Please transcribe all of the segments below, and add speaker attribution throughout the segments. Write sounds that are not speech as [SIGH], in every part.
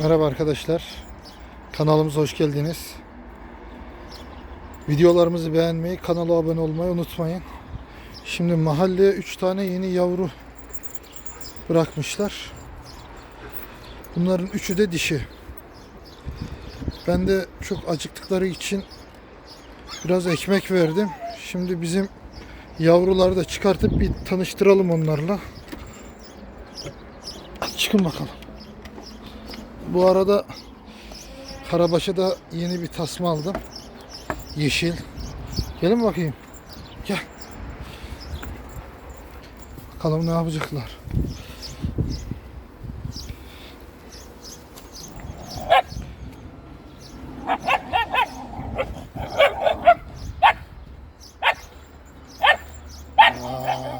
Speaker 1: Merhaba arkadaşlar. Kanalımıza hoş geldiniz. Videolarımızı beğenmeyi, kanala abone olmayı unutmayın. Şimdi mahalleye 3 tane yeni yavru bırakmışlar. Bunların üçü de dişi. Ben de çok acıktıkları için biraz ekmek verdim. Şimdi bizim yavruları da çıkartıp bir tanıştıralım onlarla. Hadi çıkın bakalım. Bu arada Karabaş'a da yeni bir tasma aldım. Yeşil. Gelin bakayım. Gel. Bakalım ne yapacaklar. Aa.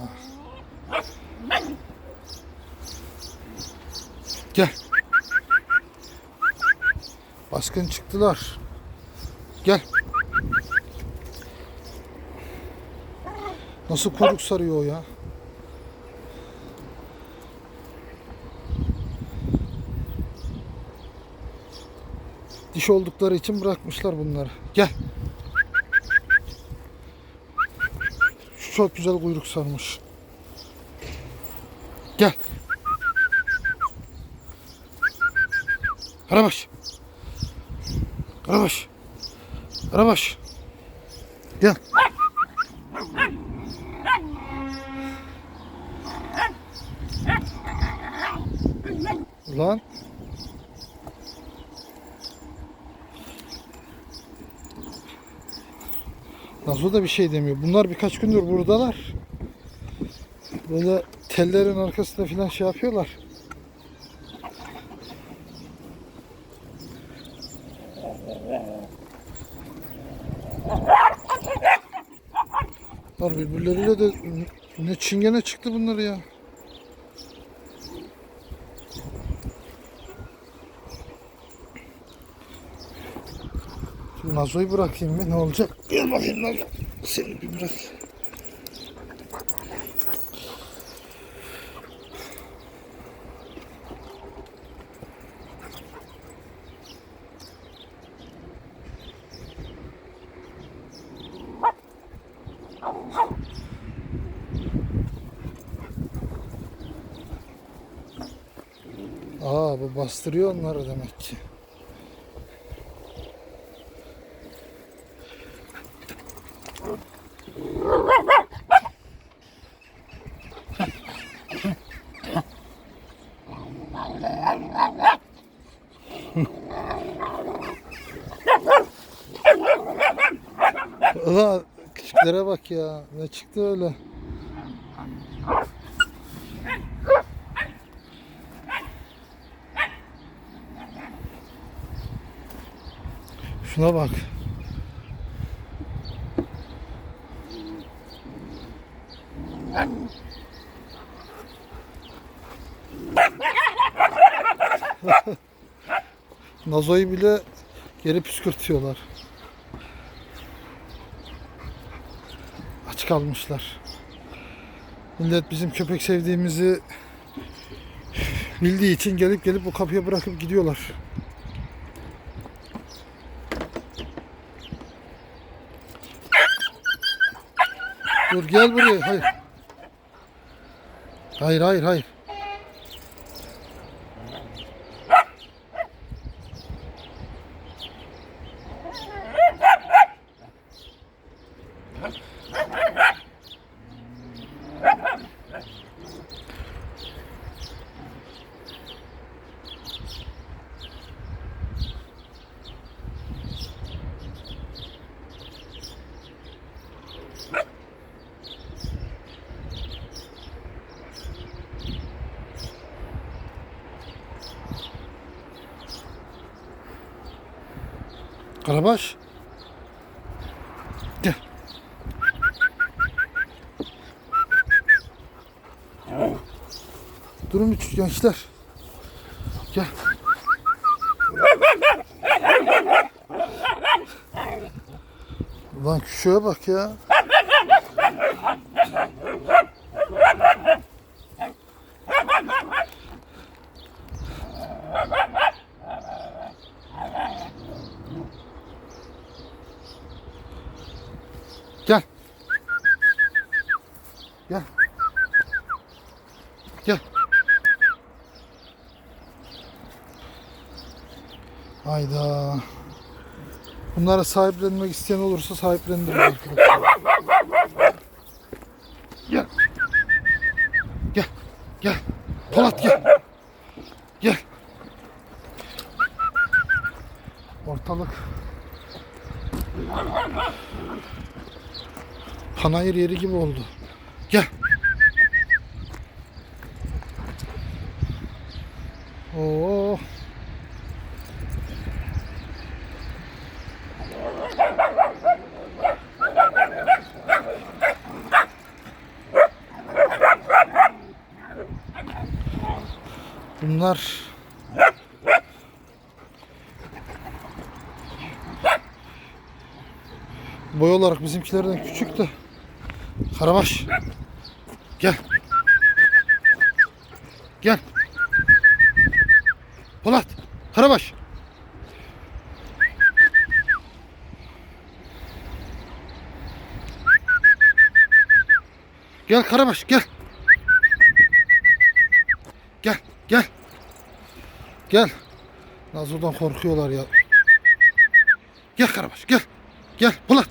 Speaker 1: Gel. Çıktılar. Gel. Nasıl kuyruk sarıyor o ya? Diş oldukları için bırakmışlar bunları. Gel. Şu çok güzel kuyruk sarmış. Gel. Karabaş. Karabaş. Karabaş. Gel. Ulan. Nazo da bir şey demiyor. Bunlar birkaç gündür buradalar. Böyle tellerin arkasında falan şey yapıyorlar. Var birbirleriyle de ne çingene çıktı bunları ya. Nazo'yu bırakayım mı? Ne olacak? Gel bakayım Nazo. Seni bir bırak. Aa bu bastırıyor onları demek ki. Ulan küçüklere bak ya. Ne çıktı öyle? Şuna bak. [LAUGHS] Nazo'yu bile geri püskürtüyorlar. Aç kalmışlar. Millet bizim köpek sevdiğimizi bildiği için gelip gelip bu kapıya bırakıp gidiyorlar. Dur gel buraya. Hayır. Hayır hayır hayır. Karabaş. Gel. Durun üç gençler. Gel. Ulan şuraya bak ya. Gel. Gel. Gel. Hayda. Bunlara sahiplenmek isteyen olursa sahiplendirin arkadaşlar. Panayır yeri gibi oldu. Gel. Oo. Bunlar boy olarak bizimkilerden küçük de Karabaş. Gel. Gel. Polat Karabaş. Gel Karabaş gel. Gel gel. Gel. Nazo'dan korkuyorlar ya. Gel Karabaş gel. Gel Polat.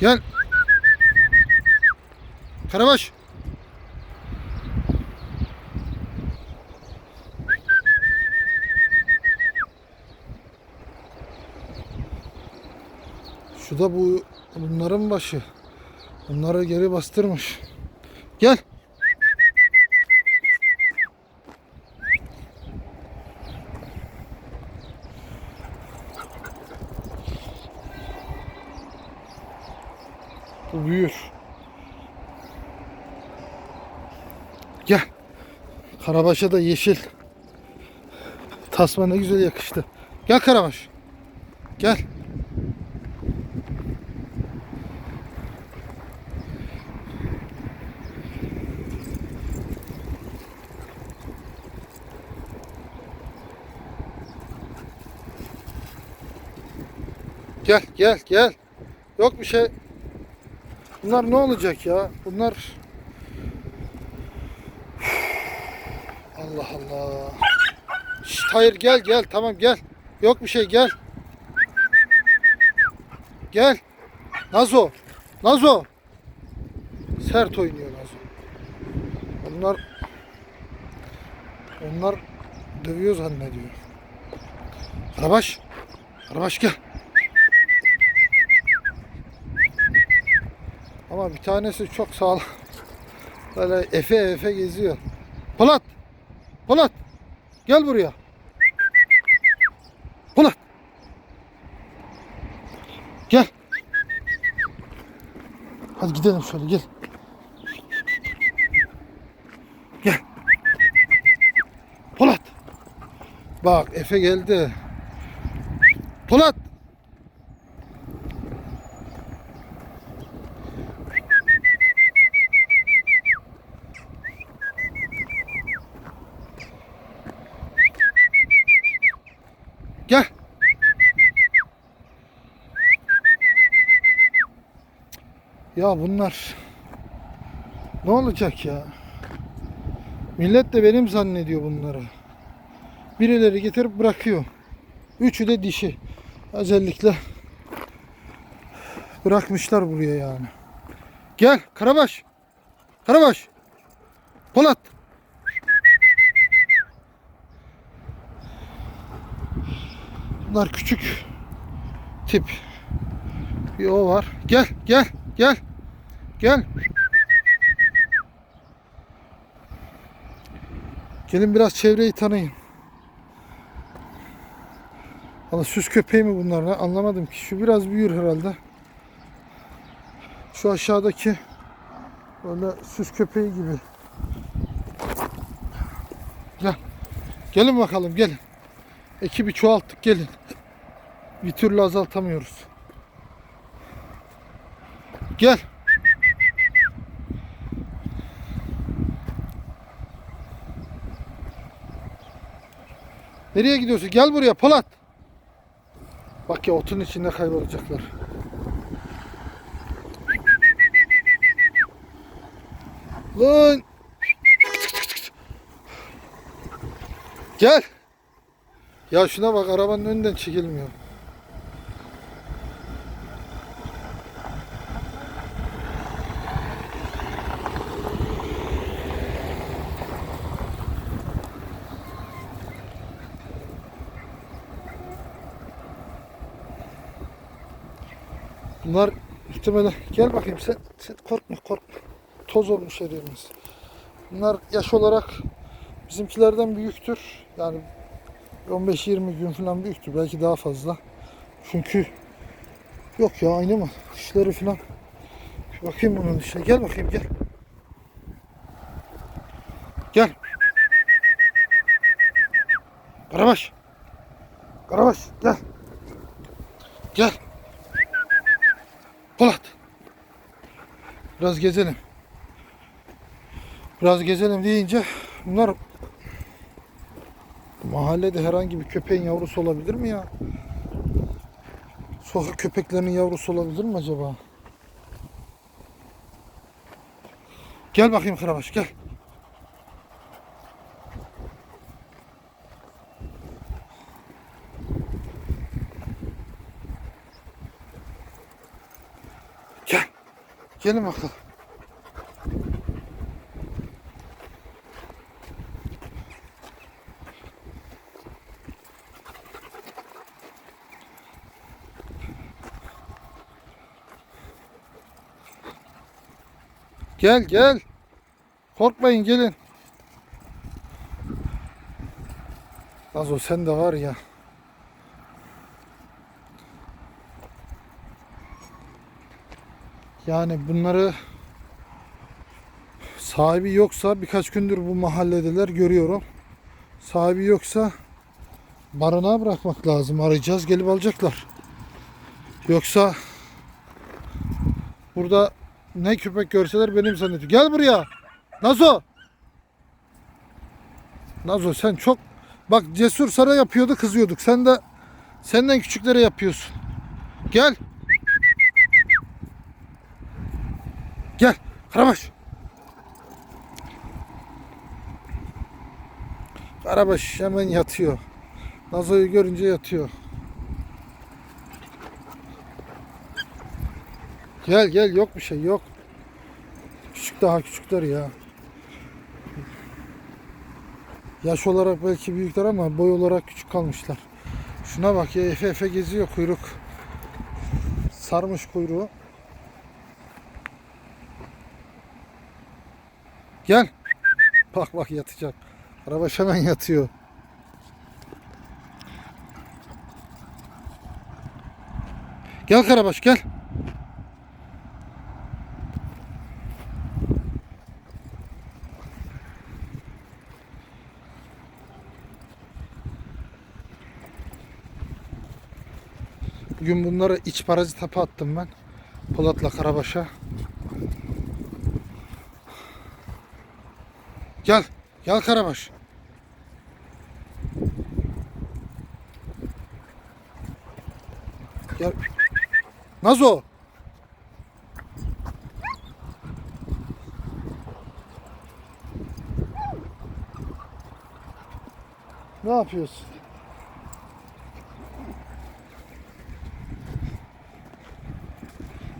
Speaker 1: Gel Karabaş Şu da bu bunların başı. Bunları geri bastırmış. Gel. Bu büyür. Gel. Karabaş'a da yeşil. Tasma ne güzel yakıştı. Gel Karabaş. Gel. Gel gel gel. Yok bir şey. Bunlar ne olacak ya? Bunlar Allah Allah. Şşt, hayır gel gel tamam gel. Yok bir şey gel. Gel. Nazo. Nazo. Sert oynuyor Nazo. Onlar onlar dövüyor zannediyor. Arabaş. Arabaş gel. Ama bir tanesi çok sağlam. Böyle efe efe geziyor. Polat. Polat. Gel buraya. Polat. Gel. Hadi gidelim şöyle gel. Gel. Polat. Bak Efe geldi. Polat. Gel. Ya bunlar ne olacak ya? Millet de benim zannediyor bunları. Birileri getirip bırakıyor. Üçü de dişi. Özellikle bırakmışlar buraya yani. Gel Karabaş. Karabaş. Polat. Bunlar küçük tip. Bir o var. Gel, gel, gel. Gel. Gelin biraz çevreyi tanıyın. Valla süs köpeği mi bunlar ne anlamadım ki. Şu biraz büyür herhalde. Şu aşağıdaki böyle süs köpeği gibi. Gel. Gelin bakalım gelin. Ekibi çoğalttık gelin. Bir türlü azaltamıyoruz. Gel. Nereye gidiyorsun? Gel buraya Polat. Bak ya otun içinde kaybolacaklar. Lan. Gel. Ya şuna bak arabanın önünden çekilmiyor. Bunlar muhtemelen gel bakayım sen, sen korkma korkma. Toz olmuş her. Bunlar yaş olarak bizimkilerden büyüktür. Yani 15-20 gün falan büyüktür. Belki daha fazla. Çünkü yok ya aynı mı? Dişleri falan. Bir bakayım bunun dişine. Gel bakayım gel. Gel. Karabaş. Karabaş gel. Gel. Polat. Biraz gezelim. Biraz gezelim deyince bunlar mahallede herhangi bir köpeğin yavrusu olabilir mi ya? Sokak köpeklerinin yavrusu olabilir mi acaba? Gel bakayım Karabaş gel. Gel. Gelin bakalım. Gel gel. Korkmayın gelin. Nazo sen de var ya. Yani bunları sahibi yoksa birkaç gündür bu mahalledeler görüyorum. Sahibi yoksa barınağa bırakmak lazım. Arayacağız gelip alacaklar. Yoksa burada ne köpek görseler benim zannediyor. Gel buraya. Nazo. Nazo sen çok bak cesur sana yapıyordu kızıyorduk. Sen de senden küçüklere yapıyorsun. Gel. Gel. Karabaş. Karabaş hemen yatıyor. Nazo'yu görünce yatıyor. Gel gel yok bir şey yok. Küçük daha küçükler ya. Yaş olarak belki büyükler ama boy olarak küçük kalmışlar. Şuna bak ya efe efe geziyor kuyruk. Sarmış kuyruğu. Gel. Bak bak yatacak. Arabaş hemen yatıyor. Gel Karabaş gel. Bugün bunları iç parazit hapı attım ben. Polat'la Karabaş'a. Gel. Gel Karabaş. Gel. Nazo. Ne yapıyorsun?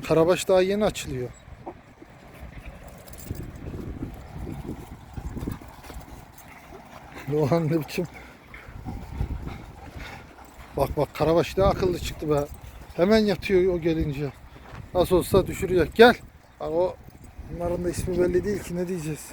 Speaker 1: Karabaş daha yeni açılıyor. Doğan ne biçim? Bak bak Karabaş ne akıllı çıktı be. Hemen yatıyor o gelince. Nasıl olsa düşürecek. Gel. Bak o bunların da ismi belli değil ki ne diyeceğiz.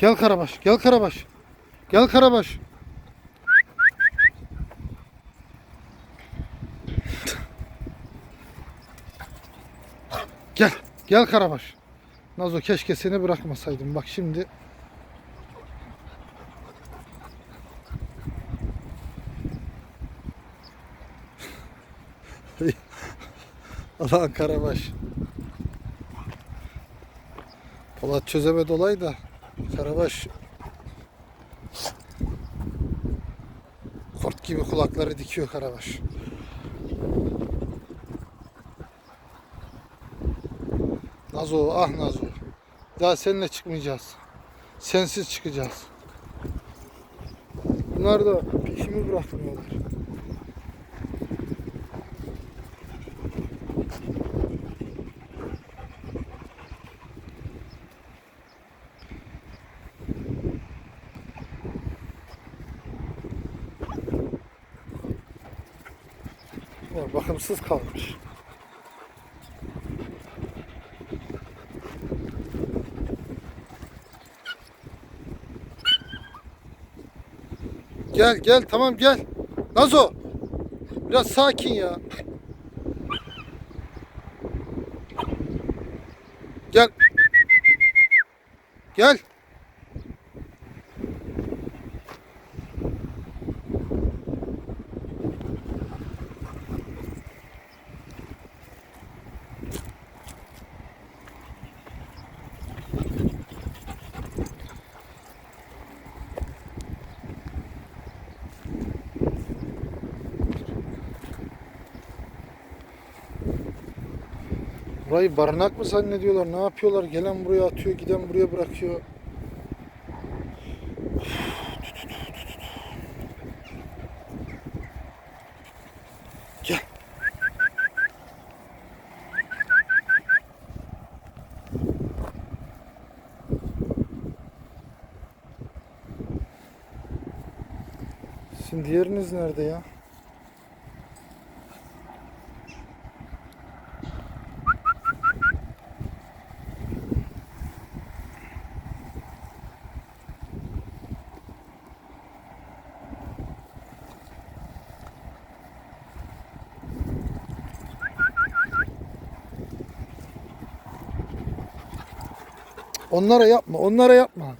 Speaker 1: Gel Karabaş, gel Karabaş. Gel Karabaş. Gel, Karabaş. Nazo keşke seni bırakmasaydım. Bak şimdi [LAUGHS] Alan Karabaş. Polat çözemedi olay da Karabaş Kurt gibi kulakları dikiyor Karabaş. Nazo, ah Nazo. Daha seninle çıkmayacağız. Sensiz çıkacağız. Bunlar da peşimi bırakmıyorlar. Bakımsız kalmış. Gel gel tamam gel. Nazo. Biraz sakin ya. Gel. Gel. Burayı barınak mı zannediyorlar? Ne yapıyorlar? Gelen buraya atıyor, giden buraya bırakıyor. Gel. Sizin diğeriniz nerede ya? Onlara yapma, onlara yapma.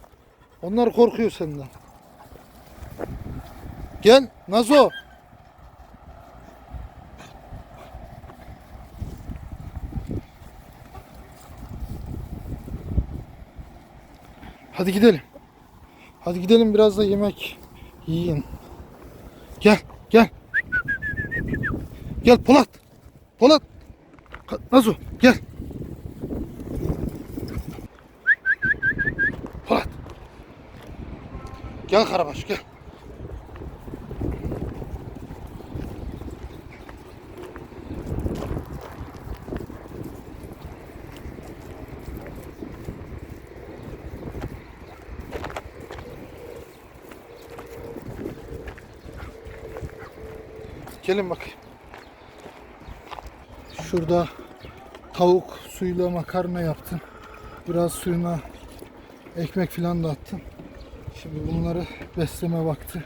Speaker 1: Onlar korkuyor senden. Gel Nazo. Hadi gidelim. Hadi gidelim biraz da yemek yiyin. Gel, gel. Gel Polat. Polat. Nazo gel. Polat. Gel Karabaş gel. Gelin bakayım. Şurada tavuk suyuyla makarna yaptım. Biraz suyuna ekmek filan da attım. Şimdi bunları besleme vakti.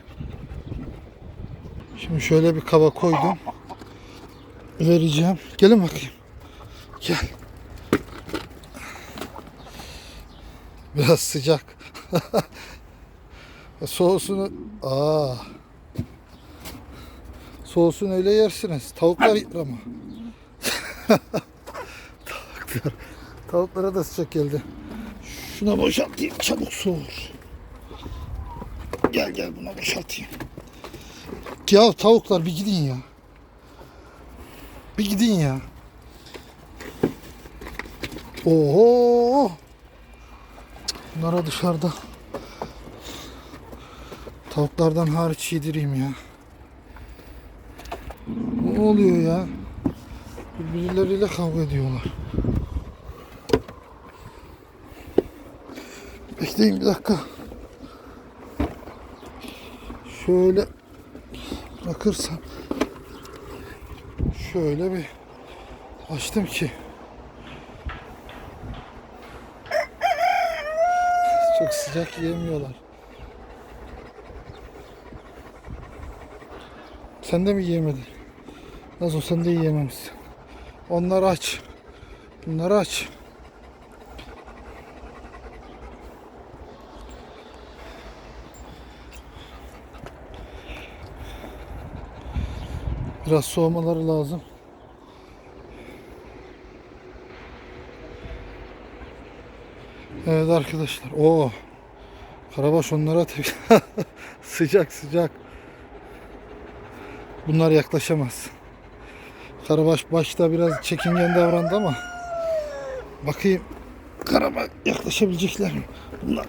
Speaker 1: Şimdi şöyle bir kaba koydum. Vereceğim. Gelin bakayım. Gel. Biraz sıcak. [LAUGHS] Soğusunu... Aa. Soğusun öyle yersiniz. Tavuklar yer ama. [LAUGHS] Tavuklar. Tavuklara da sıcak geldi. Şuna boşaltayım çabuk soğur. Gel gel buna boşaltayım. Ya tavuklar bir gidin ya. Bir gidin ya. Oho. Bunlara dışarıda tavuklardan hariç yedireyim ya. Ne oluyor ya? Birbirleriyle kavga ediyorlar. Bekleyin bir dakika. Şöyle bırakırsam şöyle bir açtım ki çok sıcak yiyemiyorlar. Sen de mi yiyemedin? Nasıl sen de yiyememişsin. Onlar aç. Bunlar aç. Biraz soğumaları lazım. Evet arkadaşlar. Oo. Karabaş onlara [LAUGHS] sıcak sıcak. Bunlar yaklaşamaz. Karabaş başta biraz çekingen davrandı ama bakayım karama yaklaşabilecekler mi? Bunlar.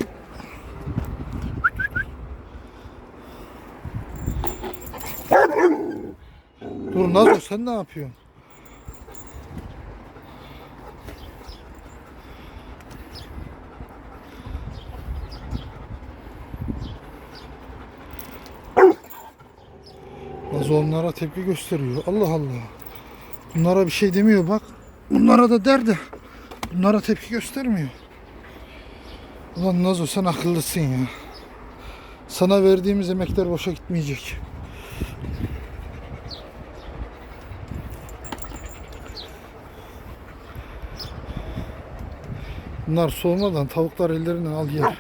Speaker 1: Dur Nazo sen ne yapıyorsun? Nazo onlara tepki gösteriyor. Allah Allah. Bunlara bir şey demiyor bak. Bunlara da der de. Bunlara tepki göstermiyor. Ulan Nazo sen akıllısın ya. Sana verdiğimiz emekler boşa gitmeyecek. Bunlar soğumadan tavuklar ellerinden al yer.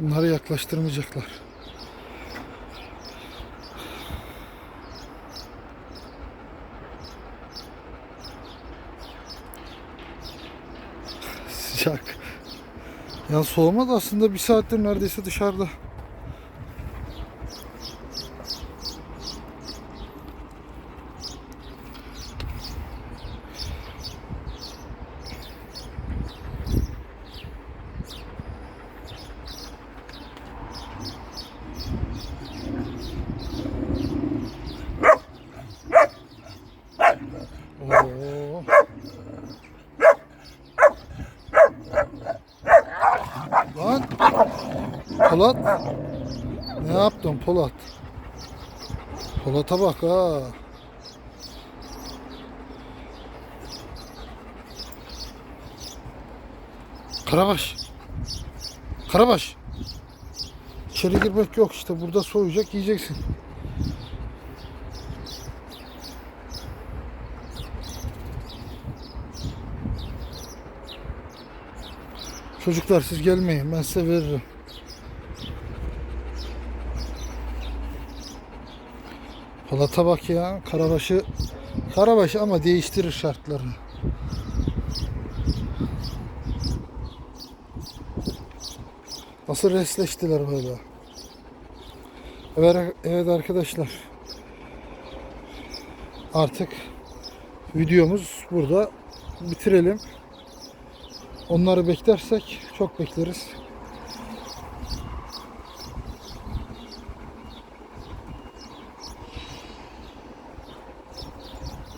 Speaker 1: Bunları yaklaştırmayacaklar. Sıcak. Ya soğumadı aslında bir saattir neredeyse dışarıda. Oo. Lan Polat ne yaptın Polat? Polat'a bak ha. Karabaş. Karabaş. İçeri girmek yok işte burada soğuyacak yiyeceksin. Çocuklar siz gelmeyin ben size veririm. Polat'a bak ya Karabaş'ı Karabaş ama değiştirir şartlarını. Nasıl resleştiler böyle. Evet, evet arkadaşlar. Artık videomuz burada bitirelim. Onları beklersek çok bekleriz.